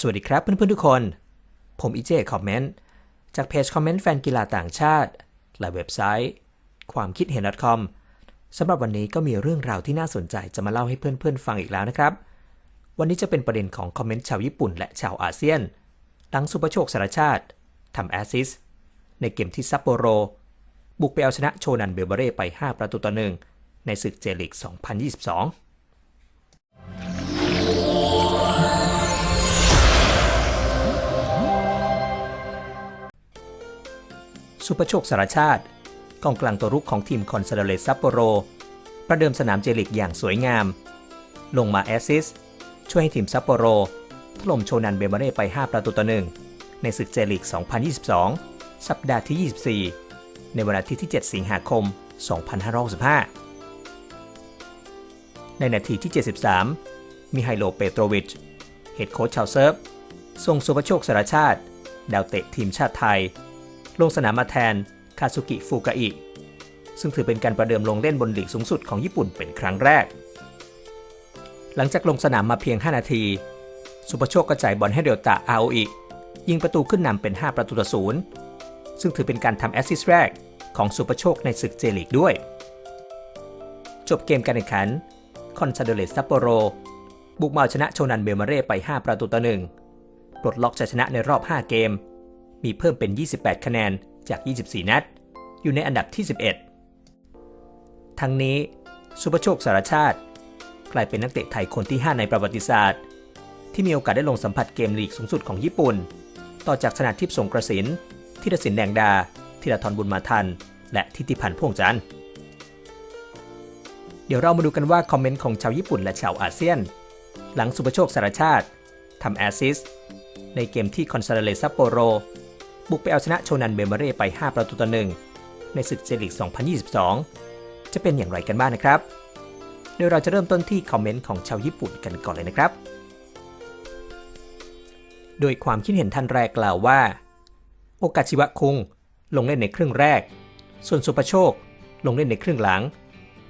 สวัสดีครับเพื่อนๆทุกคน ผมอีเจคอมเมนต์จากเพจคอมเมนต์แฟนกีฬาต่างชาติ และเว็บไซต์ ความคิดเห็น .com สำหรับวันนี้ก็มีเรื่องราวที่น่าสนใจจะมาเล่าให้เพื่อนๆฟังอีกแล้วนะครับ วันนี้จะเป็นประเด็นของคอมเมนต์ชาวญี่ปุ่นและชาวอาเซียน หลังสุปโชคสารชาติทำแอสซิสในเกมที่ซัปโปโร บุกไปเอาชนะโชนันเบลเบเร่ไป 5 ประตูต่อหนึ่งในศึกเจลิก 2022 สุปโชคสารชาติกองกลางตัวรุกของทีมคอนซาโดเลซัปโปโร ประเดิมสนามเจลิกอย่างสวยงาม ลงมาแอสซิสช่วยให้ทีมซัปโปโร ถล่มโชนันเบเบเร่ไป 5 ประตูต่อหนึ่งในศึกเจลิก 2022 สัปดาห์ที่ 24 ในวันอาทิตย์ที่ 7 สิงหาคม 2565 ในนาทีที่ 73 มิไฮโลเปโตรวิช เฮดโค้ชชาวเซิร์ฟส่งสุปโชคสารชาติ ดาวเตะทีมชาติไทย ลงสนามมาแทนคาซุกิฟูกาอิซึ่งถือเป็นการประเดิมลงเล่นบนลีกสูงสุดของญี่ปุ่นเป็นครั้งแรก หลังจากลงสนามมาเพียง 5 นาที สุปโชคก็จ่ายบอลให้เดลตาอาโออิยิงประตูขึ้นนำเป็น 5 ประตูต่อศูนย์ซึ่งถือเป็นการทำแอสซิสต์แรกของสุปโชคในศึกเจลีกด้วย จบเกมการแข่งขัน คอนซาโดเลสซัปโปโร บุกมาเอาชนะโชนันเบลมาเร่ไป 5 ประตูต่อหนึ่งปลดล็อกชัยชนะในรอบ 5 เกม มีเพิ่มเป็น 28 คะแนนจาก 24 นัด อยู่ในอันดับที่ 11 ทั้งนี้สุปโชคสารชาติ กลายเป็นนักเตะไทยคนที่ 5 ในประวัติศาสตร์ ที่มีโอกาสได้ลงสัมผัสเกมลีกสูงสุดของญี่ปุ่น ต่อจากชนะทิพย์สงกระสินทิรศินแดงดาธีรทรบุญมาทัน และทิติพันธ์พ่วงจันทร์เดี๋ยวเรามาดูกันว่าคอมเมนต์ของชาวญี่ปุ่นและชาวอาเซียน หลังสุปโชคสารชาติทำแอสซิสต์ในเกมที่คอนซาเลซัปโปโร บุกไปเอาชนะโชนันเบลเบเร่ไป 5 ประตูต่อหนึ่งในศึกเจลิก 2022 จะเป็นอย่างไรกันบ้างนะครับเดี๋ยวเราจะเริ่มต้นที่คอมเมนต์ของชาวญี่ปุ่นกันก่อนเลยนะครับ โดยความคิดเห็นท่านแรกกล่าวว่า โอกาชิวะคุงลงเล่นในครึ่งแรก ส่วนสุปโชคลงเล่นในครึ่งหลัง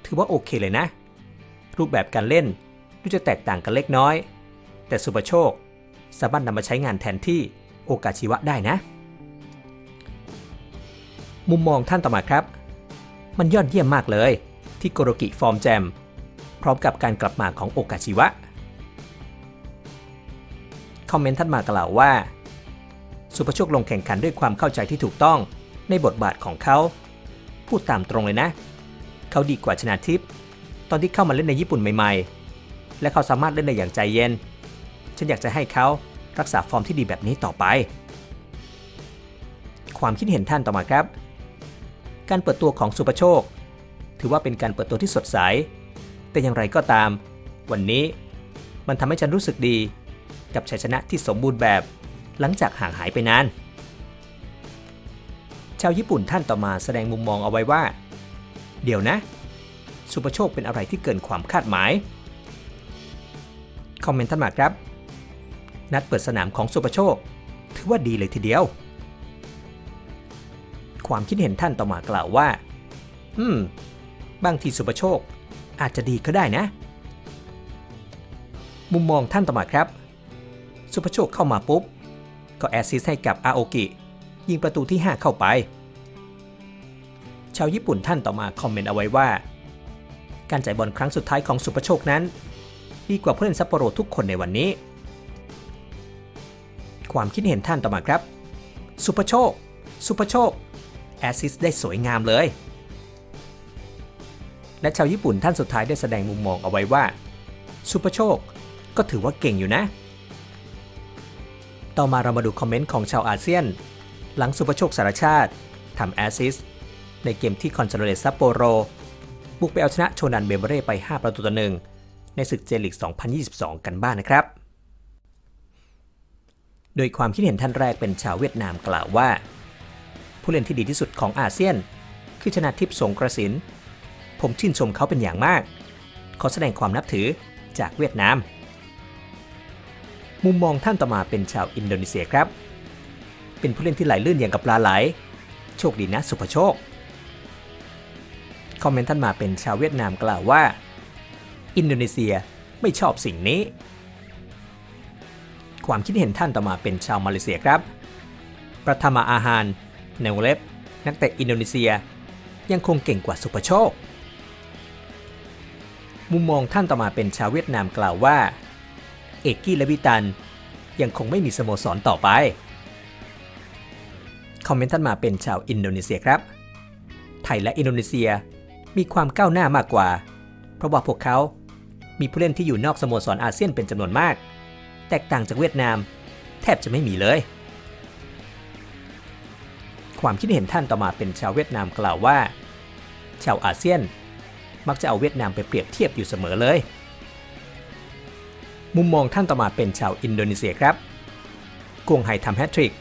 ถือว่าโอเคเลยนะ รูปแบบการเล่นดูจะแตกต่างกันเล็กน้อย แต่สุปโชคสามารถนำมาใช้งานแทนที่โอกาชิวะได้นะ มุมมองท่านต่อมาครับ มันยอดเยี่ยมมากเลย ที่โกโรกิฟอร์มแจม พร้อมกับการกลับมาของโอกาชิวะ คอมเมนต์ท่านมากล่าวว่า สุภโชคลงแข่งขันด้วยความเข้าใจที่ถูกต้องในบทบาทของเขา พูดตามตรงเลยนะ เขาดีกว่าชนาทิพย์ตอนที่เข้ามาเล่นในญี่ปุ่นใหม่ ๆ และเขาสามารถเล่นได้อย่างใจเย็น ฉันอยากจะให้เขารักษาฟอร์มที่ดีแบบนี้ต่อไป ความคิดเห็นท่านต่อมาครับ การเปิดตัวของสุปโชค ถือว่าเป็นการเปิดตัวที่สดใส แต่อย่างไรก็ตาม วันนี้มันทำให้ฉันรู้สึกดี กับชัยชนะที่สมบูรณ์แบบ หลังจากห่างหายไปนาน ชาวญี่ปุ่นท่านต่อมาแสดงมุมมองเอาไว้ว่า เดี๋ยวนะ สุปโชคเป็นอะไรที่เกินความคาดหมาย คอมเมนต์ท่านมาครับ นัดเปิดสนามของสุปโชค ถือว่าดีเลยทีเดียว ความคิดเห็นท่านต่อมากล่าวว่า อืม บางทีสุปโชคอาจจะดีก็ได้นะ มุมมองท่านต่อมาครับ สุภโชคเข้ามาปุ๊บ ก็แอสซิสต์ให้กับอาโอกิยิงประตูที่ 5 เข้าไป ชาวญี่ปุ่นท่านต่อมาคอมเมนต์เอาไว้ว่า การจ่ายบอลครั้งสุดท้ายของสุภโชคนั้น ดีกว่าผู้เล่นซัปโปโรทุกคนในวันนี้ ความคิดเห็นท่านต่อมาครับ สุภโชค สุภโชค แอสซิสได้สวยงามเลย และชาวญี่ปุ่นท่านสุดท้ายได้แสดงมุมมองเอาไว้ว่าสุภโชค ก็ถือว่าเก่งอยู่นะ ต่อมาเรามาดูคอมเมนต์ของชาวอาเซียน หลังสุภโชคสารชาติทำแอสซิสในเกมที่คอนซโดเลซัปโปโร บุกไปเอาชนะโชนันเบเบเร่ไป 5 ประตูต่อหนึ่งในศึกเจลิก 2022 กันบ้างนะครับ โดยความคิดเห็นท่านแรกเป็นชาวเวียดนามกล่าวว่า ผู้เล่นที่ดีที่สุดของอาเซียน คือชนะทิพย์สงกระสิน ผมชื่นชมเขาเป็นอย่างมาก ขอแสดงความนับถือจากเวียดนาม มุมมองท่านต่อมาเป็นชาวอินโดนีเซียครับ เป็นผู้เล่นที่ไหลลื่นอย่างกับปลาไหล โชคดีนะสุภโชค คอมเมนต์ท่านมาเป็นชาวเวียดนามกล่าวว่า อินโดนีเซียไม่ชอบสิ่งนี้ ความคิดเห็นท่านต่อมาเป็นชาวมาเลเซียครับ ประธรรมอาหาร ในวงเล็บนักเตะอินโดนีเซีย ยังคงเก่งกว่าสุภโชค มุมมองท่านต่อมาเป็นชาวเวียดนามกล่าวว่า เอกกี้และวิตัน ยังคงไม่มีสโมสรต่อไป คอมเมนต์ท่านมาเป็นชาวอินโดนีเซียครับ ไทยและอินโดนีเซียมีความก้าวหน้ามากกว่า เพราะว่าพวกเขา มีผู้เล่นที่อยู่นอกสโมสรอาเซียนเป็นจำนวนมาก แตกต่างจากเวียดนาม แทบจะไม่มีเลย ความคิดเห็นท่านต่อมาเป็นชาวเวียดนามกล่าวว่า ชาวอาเซียน มักจะเอาเวียดนามไปเปรียบเทียบอยู่เสมอเลย มุมมองท่านต่อมาเป็นชาวอินโดนีเซียครับกวงไฮทำแฮตทริก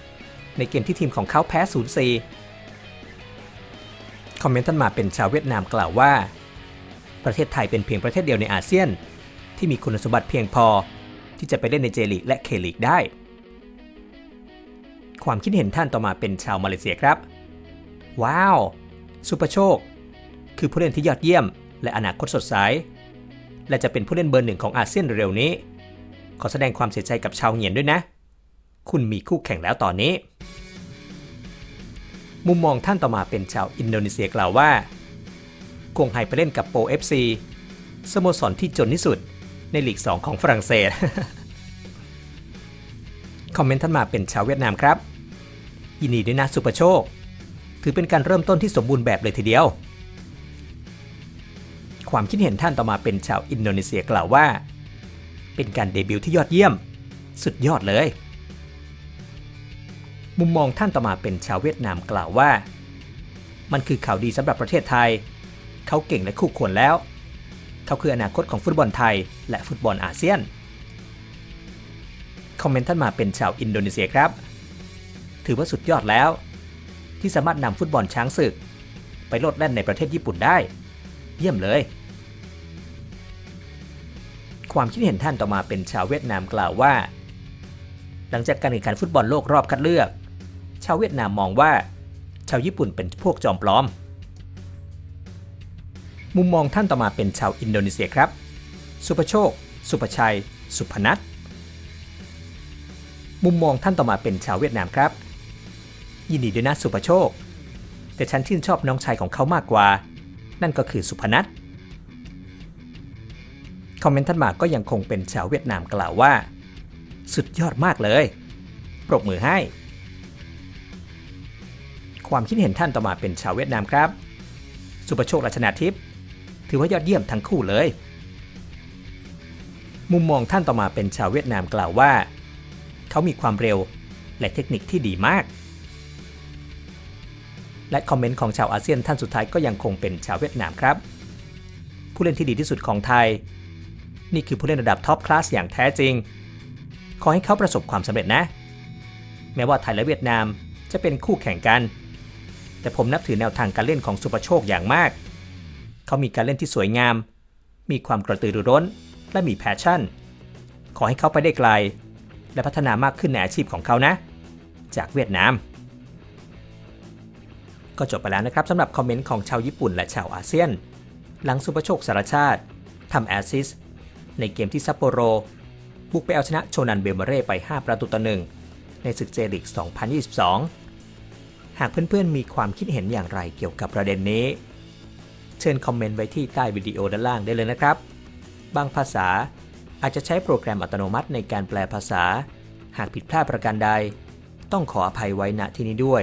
ในเกมที่ทีมของเขาแพ้ 0-4 คอมเมนต์ท่านมาเป็นชาวเวียดนามกล่าวว่า ประเทศไทยเป็นเพียงประเทศเดียวในอาเซียน ที่มีคุณสมบัติเพียงพอ ที่จะไปเล่นในเจลีกและเคลีกได้ ความคิดเห็นท่านต่อมาเป็นชาวมาเลเซียครับ ว้าวซุปเปร์โชค คือผู้เล่นที่ยอดเยี่ยม และอนาคตสดใส และจะเป็นผู้เล่นเบอร์หนึ่งของอาเซียนเร็วๆนี้ ขอแสดงความเสียใจกับชาวเหงียนด้วยนะ คุณมีคู่แข่งแล้วตอนนี้ มุมมองท่านต่อมาเป็นชาวอินโดนีเซียกล่าวว่ากวงไฮไปเล่นกับโป FC สโมสรที่จนที่สุดในลีก 2 ของฝรั่งเศส คอมเมนต์ท่านมาเป็นชาวเวียดนามครับ ยินดีด้วยนะสุปโชค ถือเป็นการเริ่มต้นที่สมบูรณ์แบบเลยทีเดียว ความคิดเห็นท่านต่อมาเป็นชาวอินโดนีเซียกล่าวว่า เป็นการเดบิวต์ที่ยอดเยี่ยม สุดยอดเลย มุมมองท่านต่อมาเป็นชาวเวียดนามกล่าวว่า มันคือข่าวดีสำหรับประเทศไทย เขาเก่งและคู่ควรแล้ว เขาคืออนาคตของฟุตบอลไทย และฟุตบอลอาเซียนคอมเมนต์ท่านมาเป็นชาวอินโดนีเซียครับ ถือว่าสุดยอดแล้ว ที่สามารถนำฟุตบอลช้างศึก ไปโลดแล่นในประเทศญี่ปุ่นได้ เยี่ยมเลย ความคิดเห็นท่านต่อมาเป็นชาวเวียดนามกล่าวว่า หลังจากการแข่งขันฟุตบอลโลกรอบคัดเลือก ชาวเวียดนามมองว่า ชาวญี่ปุ่นเป็นพวกจอมปลอม มุมมองท่านต่อมาเป็นชาวอินโดนีเซียครับ สุภโชค สุภชัย สุพนัทมุมมองท่านต่อมาเป็นชาวเวียดนามครับ ยินดีด้วยนะสุภโชค แต่ฉันชื่นชอบน้องชายของเขามากกว่า นั่นก็คือสุพนัทคอมเมนต์ท่านมาก็ยังคงเป็นชาวเวียดนามกล่าวว่า สุดยอดมากเลย ปรบมือให้ ความคิดเห็นท่านต่อมาเป็นชาวเวียดนามครับ สุประโชคและชนาทิพย์ถือว่ายอดเยี่ยมทั้งคู่เลย มุมมองท่านต่อมาเป็นชาวเวียดนามกล่าวว่า เขามีความเร็วและเทคนิคที่ดีมาก และคอมเมนต์ของชาวอาเซียนท่านสุดท้ายก็ยังคงเป็นชาวเวียดนามครับ ผู้เล่นที่ดีที่สุดของไทย นี่คือผู้เล่นระดับท็อปคลาสอย่างแท้จริง ขอให้เขาประสบความสำเร็จนะ แม้ว่าไทยและเวียดนามจะเป็นคู่แข่งกัน แต่ผมนับถือแนวทางการเล่นของสุประโชคอย่างมาก เขามีการเล่นที่สวยงาม มีความกระตือรือร้น และมีแพชชั่น ขอให้เขาไปได้ไกล และพัฒนามากขึ้นในอาชีพของเขานะ จากเวียดนาม ก็จบไปแล้วนะครับสำหรับคอมเมนต์ของชาวญี่ปุ่นและชาวอาเซียน หลังสุประโชคสารชาติทำแอสซิสในเกมที่ซัปโปโร บุกไปเอาชนะโชนันเบลเมเร่ไป 5 ประตูต่อหนึ่งในศึกเจลิก 2022 หากเพื่อนๆมีความคิดเห็นอย่างไรเกี่ยวกับประเด็นนี้ เชิญคอมเมนต์ไว้ที่ใต้วิดีโอด้านล่างได้เลยนะครับ บางภาษาอาจจะใช้โปรแกรมอัตโนมัติในการแปลภาษา หากผิดพลาดประการใด ต้องขออภัยไว้ณที่นี้ด้วย